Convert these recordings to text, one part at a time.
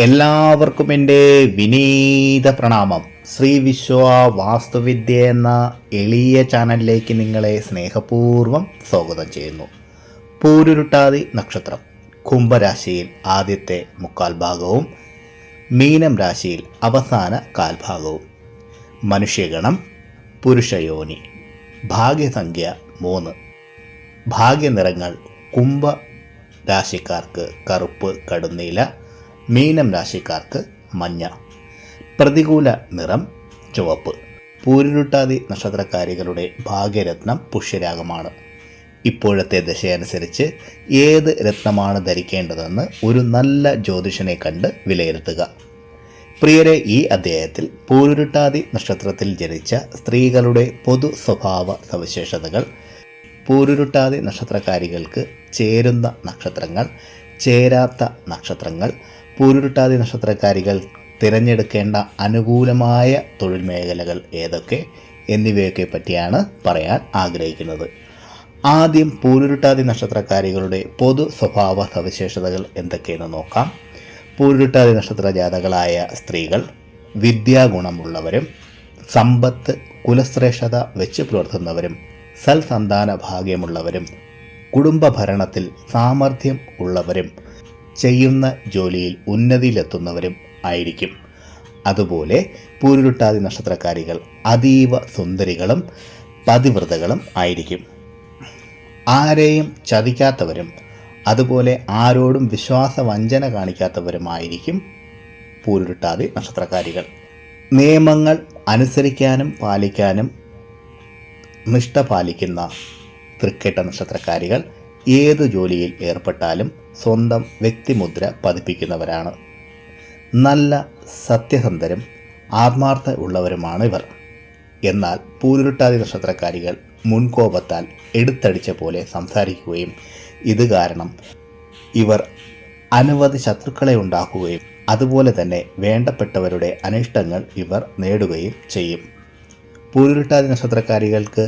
എല്ലാവർക്കും എന്റെ വിനീത പ്രണാമം. ശ്രീ വിശ്വ വാസ്തുവിദ്യ എന്ന എളിയ ചാനലിലേക്ക് നിങ്ങളെ സ്നേഹപൂർവം സ്വാഗതം ചെയ്യുന്നു. പൂരുരുട്ടാതി നക്ഷത്രം കുംഭരാശിയിൽ ആദ്യത്തെ മുക്കാൽ ഭാഗവും മീനം രാശിയിൽ അവസാന കാൽഭാഗവും മനുഷ്യഗണം പുരുഷയോനി ഭാഗ്യസംഖ്യ മൂന്ന്. ഭാഗ്യനിറങ്ങൾ കുംഭ രാശിക്കാർക്ക് കറുപ്പ് കടുന്നീല മീനം രാശിക്കാർക്ക് മഞ്ഞ. പ്രതികൂല നിറം ചുവപ്പ്. പൂരുരുട്ടാതി നക്ഷത്രക്കാരികളുടെ ഭാഗ്യരത്നം പുഷ്യരാഗമാണ്. ഇപ്പോഴത്തെ ദശയനുസരിച്ച് ഏത് രത്നമാണ് ധരിക്കേണ്ടതെന്ന് ഒരു നല്ല ജ്യോതിഷനെ കണ്ട് വിലയിരുത്തുക. പ്രിയരെ ഈ അധ്യായത്തിൽ പൂരുരുട്ടാതി നക്ഷത്രത്തിൽ ജനിച്ച സ്ത്രീകളുടെ പൊതു സ്വഭാവ സവിശേഷതകൾ പൂരുരുട്ടാതി നക്ഷത്രക്കാരികൾക്ക് ചേരുന്ന നക്ഷത്രങ്ങൾ ചേരാത്ത നക്ഷത്രങ്ങൾ പൂരുരുട്ടാതി നക്ഷത്രക്കാരികൾ തിരഞ്ഞെടുക്കേണ്ട അനുകൂലമായ തൊഴിൽ മേഖലകൾ ഏതൊക്കെ എന്നിവയൊക്കെ പറ്റിയാണ് പറയാൻ ആഗ്രഹിക്കുന്നത്. ആദ്യം പൂരുരുട്ടാതി നക്ഷത്രക്കാരികളുടെ പൊതു സ്വഭാവ സവിശേഷതകൾ എന്തൊക്കെയെന്ന് നോക്കാം. പൂരുരുട്ടാതി നക്ഷത്ര ജാതകളായ സ്ത്രീകൾ വിദ്യാഗുണമുള്ളവരും സമ്പത്ത് കുലശ്രേഷ്ഠത വെച്ച് പുലർത്തുന്നവരും സൽസന്താന ഭാഗ്യമുള്ളവരും കുടുംബ ഭരണത്തിൽ സാമർഥ്യം ഉള്ളവരും ചെയ്യുന്ന ജോലിയിൽ ഉന്നതിയിലെത്തുന്നവരും ആയിരിക്കും. അതുപോലെ പൂരുരുട്ടാതി നക്ഷത്രക്കാരികൾ അതീവ സുന്ദരികളും പതിവ്രതകളും ആയിരിക്കും. ആരെയും ചതിക്കാത്തവരും അതുപോലെ ആരോടും വിശ്വാസവഞ്ചന കാണിക്കാത്തവരുമായിരിക്കും പൂരുരുട്ടാതി നക്ഷത്രക്കാരികൾ. നിയമങ്ങൾ അനുസരിക്കാനും പാലിക്കാനും നിഷ്ഠ പാലിക്കുന്ന തൃക്കേട്ട നക്ഷത്രക്കാരികൾ ഏത് ജോലിയിൽ ഏർപ്പെട്ടാലും സ്വന്തം വ്യക്തിമുദ്ര പതിപ്പിക്കുന്നവരാണ്. നല്ല സത്യസന്ധരും ആത്മാർത്ഥ ഉള്ളവരുമാണ് ഇവർ എന്നാൽ പൂരുരുട്ടാതി നക്ഷത്രക്കാരികൾ മുൻകോപത്താൽ എടുത്തടിച്ച പോലെ സംസാരിക്കുകയും ഇത് കാരണം ഇവർ അനവധി ശത്രുക്കളെ ഉണ്ടാക്കുകയും അതുപോലെ തന്നെ വേണ്ടപ്പെട്ടവരുടെ അനിഷ്ടങ്ങൾ ഇവർ നേടുകയും ചെയ്യും. പൂരുരുട്ടാതി നക്ഷത്രക്കാരികൾക്ക്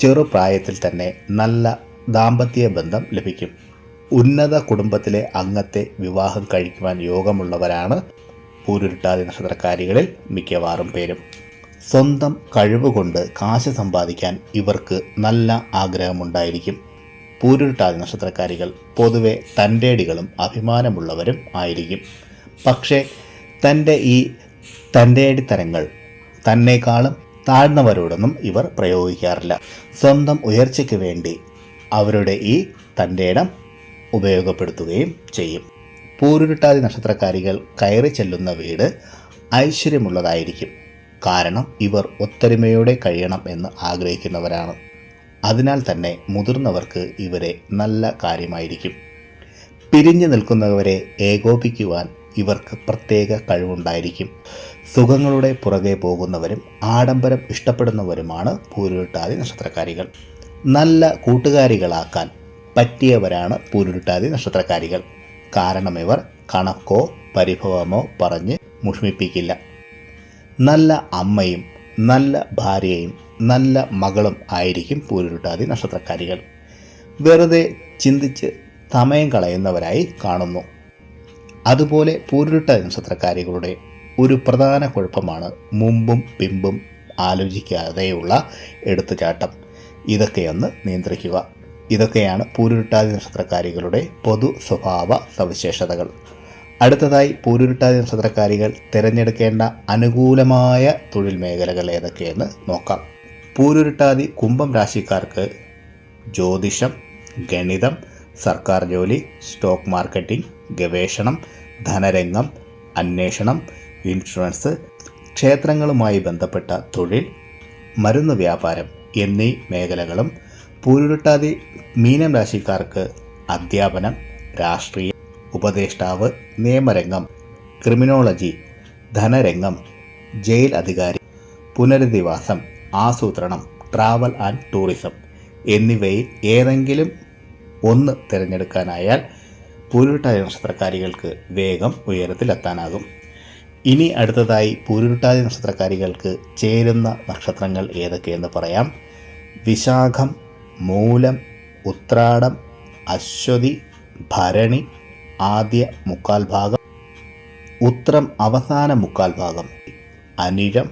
ചെറുപ്രായത്തിൽ തന്നെ നല്ല ദാമ്പത്യ ബന്ധം ലഭിക്കും. ഉന്നത കുടുംബത്തിലെ അംഗത്തെ വിവാഹം കഴിക്കുവാൻ യോഗമുള്ളവരാണ് പൂരുരുട്ടാതി നക്ഷത്രക്കാരികളിൽ മിക്കവാറും പേരും. സ്വന്തം കഴിവുകൊണ്ട് കാശ് സമ്പാദിക്കാൻ ഇവർക്ക് നല്ല ആഗ്രഹമുണ്ടായിരിക്കും. പൂരുരുട്ടാതി നക്ഷത്രക്കാരികൾ പൊതുവെ തന്റെടികളും അഭിമാനമുള്ളവരും ആയിരിക്കും. പക്ഷേ തന്റെ ഈ തന്റെടിത്തരങ്ങൾ തന്നെക്കാളും താഴ്ന്നവരോടൊന്നും ഇവർ പ്രയോഗിക്കാറില്ല. സ്വന്തം ഉയർച്ചയ്ക്ക് വേണ്ടി അവരുടെ ഈ തന്റെ ഇടം ഉപയോഗപ്പെടുത്തുകയും ചെയ്യും. പൂരുരുട്ടാതി നക്ഷത്രക്കാരികൾ കയറി ചെല്ലുന്ന വീട് ഐശ്വര്യമുള്ളതായിരിക്കും. കാരണം ഇവർ ഒത്തൊരുമയോടെ കഴിയണം എന്ന് ആഗ്രഹിക്കുന്നവരാണ്. അതിനാൽ തന്നെ മുതിർന്നവർക്ക് ഇവരെ നല്ല കാര്യമായിരിക്കും. പിരിഞ്ഞു നിൽക്കുന്നവരെ ഏകോപിക്കുവാൻ ഇവർക്ക് പ്രത്യേക കഴിവുണ്ടായിരിക്കും. സുഖങ്ങളുടെ പുറകെ പോകുന്നവരും ആഡംബരം ഇഷ്ടപ്പെടുന്നവരുമാണ് പൂരുരുട്ടാതി നക്ഷത്രക്കാരികൾ. നല്ല കൂട്ടുകാരികളാക്കാൻ പറ്റിയവരാണ് പൂരുരുട്ടാതി നക്ഷത്രക്കാരികൾ. കാരണം ഇവർ കണക്കോ പരിഭവമോ പറഞ്ഞ് മുഷ്മിപ്പിക്കില്ല നല്ല അമ്മയും നല്ല ഭാര്യയും നല്ല മകളും ആയിരിക്കും പൂരുരുട്ടാതി നക്ഷത്രക്കാരികൾ. വെറുതെ ചിന്തിച്ച് സമയം കളയുന്നവരായി കാണുന്നു. അതുപോലെ പൂരുരുട്ടാതി നക്ഷത്രക്കാരികളുടെ ഒരു പ്രധാന കുഴപ്പമാണ് മുമ്പും പിമ്പും ആലോചിക്കാതെയുള്ള എടുത്തുചാട്ടം. ഇതൊക്കെയൊന്ന് നിയന്ത്രിക്കുക. ഇതൊക്കെയാണ് പൂരുരുട്ടാതി നക്ഷത്രക്കാരികളുടെ പൊതു സ്വഭാവ സവിശേഷതകൾ. അടുത്തതായി പൂരുരുട്ടാതി നക്ഷത്രക്കാരികൾ തിരഞ്ഞെടുക്കേണ്ട അനുകൂലമായ തൊഴിൽ മേഖലകൾ ഏതൊക്കെയെന്ന് നോക്കാം. പൂരുരുട്ടാതി കുംഭം രാശിക്കാർക്ക് ജ്യോതിഷം ഗണിതം സർക്കാർ ജോലി സ്റ്റോക്ക് മാർക്കറ്റിംഗ് ഗവേഷണം ധനരംഗം അന്വേഷണം ഇൻഷുറൻസ് ക്ഷേത്രങ്ങളുമായി ബന്ധപ്പെട്ട തൊഴിൽ മരുന്ന് വ്യാപാരം എന്നീ മേഖലകളും പൂരുരുട്ടാതി മീനം രാശിക്കാർക്ക് അധ്യാപനം രാഷ്ട്രീയം ഉപദേഷ്ടാവ് നിയമരംഗം ക്രിമിനോളജി ധനരംഗം ജയിൽ അധികാരി പുനരധിവാസം ആസൂത്രണം ട്രാവൽ ആൻഡ് ടൂറിസം എന്നിവയിൽ ഏതെങ്കിലും ഒന്ന് തിരഞ്ഞെടുക്കാനായാൽ പൂരുരുട്ടാതി നക്ഷത്രക്കാരികൾക്ക് വേഗം ഉയരത്തിലെത്താനാകും. ഇനി അടുത്തതായി പൂരുരുട്ടാതി നക്ഷത്രക്കാരികൾക്ക് ചേരുന്ന നക്ഷത്രങ്ങൾ ഏതൊക്കെയെന്ന് പറയാം. വിശാഖം മൂലം ഉത്രാടം അശ്വതി ഭരണി ആദ്യ മുക്കാൽ ഭാഗം ഉത്രം അവസാന മുക്കാൽ ഭാഗം അനിഴം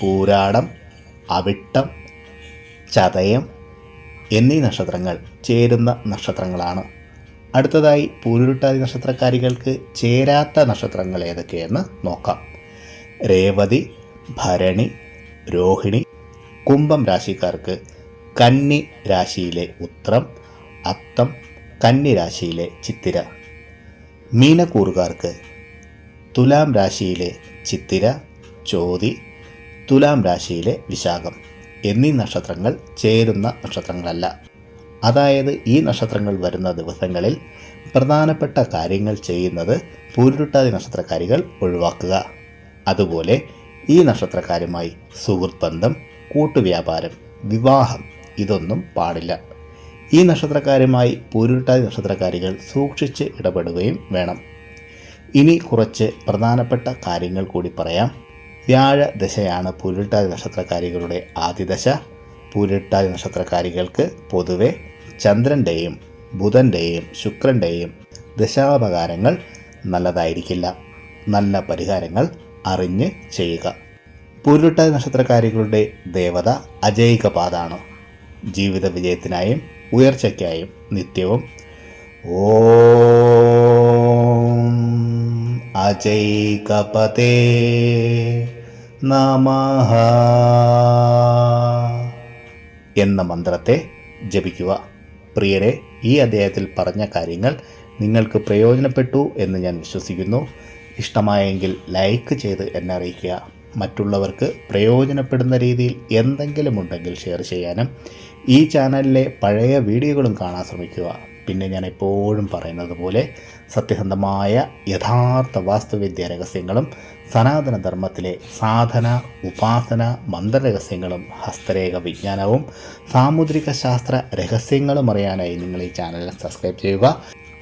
പൂരാടം അവിട്ടം ചതയം എന്നീ നക്ഷത്രങ്ങൾ ചേരുന്ന നക്ഷത്രങ്ങളാണ്. അടുത്തതായി പൂരുരുട്ടാതി നക്ഷത്രക്കാരികൾക്ക് ചേരാത്ത നക്ഷത്രങ്ങൾ ഏതൊക്കെയെന്ന് നോക്കാം. രേവതി ഭരണി രോഹിണി കുംഭം രാശിക്കാർക്ക് കന്നി രാശിയിലെ ഉത്രം അത്തം കന്നി രാശിയിലെ ചിത്തിര. മീനക്കൂറുകാർക്ക് തുലാം രാശിയിലെ ചിത്തിര ചോതി തുലാം രാശിയിലെ വിശാഖം എന്നീ നക്ഷത്രങ്ങൾ ചേരുന്ന നക്ഷത്രങ്ങളല്ല. അതായത് ഈ നക്ഷത്രങ്ങൾ വരുന്ന ദിവസങ്ങളിൽ പ്രധാനപ്പെട്ട കാര്യങ്ങൾ ചെയ്യുന്നത് പൂരുരുട്ടാതി നക്ഷത്രക്കാരികൾ ഒഴിവാക്കുക. അതുപോലെ ഈ നക്ഷത്രക്കാരുമായി സുഹൃത്ത് ബന്ധം കൂട്ടുവ്യാപാരം വിവാഹം ഇതൊന്നും പാടില്ല. ഈ നക്ഷത്രക്കാരുമായി പൂരുരുട്ടാതി നക്ഷത്രക്കാരികൾ സൂക്ഷിച്ച് ഇടപെടുകയും വേണം. ഇനി കുറച്ച് പ്രധാനപ്പെട്ട കാര്യങ്ങൾ കൂടി പറയാം. വ്യാഴ ദശയാണ് പൂരുരുട്ടാതി നക്ഷത്രക്കാരികളുടെ ആദ്യ ദശ. പൂരുരുട്ടാതി നക്ഷത്രക്കാരികൾക്ക് പൊതുവെ ചന്ദ്രന്റെയും ബുധന്റെയും ശുക്രന്റെയും ദശാപകാരങ്ങൾ നല്ലതായിരിക്കില്ല. നല്ല പരിഹാരങ്ങൾ അറിഞ്ഞ് ചെയ്യുക. പൂരുട്ടാതി നക്ഷത്രക്കാരികളുടെ ദേവത അജൈകപാതാണ് ജീവിത വിജയത്തിനായും ഉയർച്ചയ്ക്കായും നിത്യവും. ഓം അജൈകപതേ നമഃ എന്ന മന്ത്രത്തെ ജപിക്കുക. പ്രിയരെ ഈ അദ്ദേഹത്തിൽ പറഞ്ഞ കാര്യങ്ങൾ നിങ്ങൾക്ക് പ്രയോജനപ്പെട്ടു എന്ന് ഞാൻ വിശ്വസിക്കുന്നു. ഇഷ്ടമായെങ്കിൽ ലൈക്ക് ചെയ്ത് എന്നെ അറിയിക്കുക. മറ്റുള്ളവർക്ക് പ്രയോജനപ്പെടുന്ന രീതിയിൽ എന്തെങ്കിലും ഉണ്ടെങ്കിൽ ഷെയർ ചെയ്യാനും ഈ ചാനലിലെ പഴയ വീഡിയോകളും കാണാൻ ശ്രമിക്കുക. പിന്നെ ഞാൻ എപ്പോഴും പറയുന്നത് പോലെ സത്യസന്ധമായ യഥാർത്ഥ വാസ്തുവിദ്യ രഹസ്യങ്ങളും സനാതന ധർമ്മത്തിലെ സാധന ഉപാസന മന്ത്രരഹസ്യങ്ങളും ഹസ്തരേഖ വിജ്ഞാനവും സാമുദ്രിക ശാസ്ത്ര രഹസ്യങ്ങളും അറിയാനായി നിങ്ങൾ ഈ ചാനൽ സബ്സ്ക്രൈബ് ചെയ്യുക.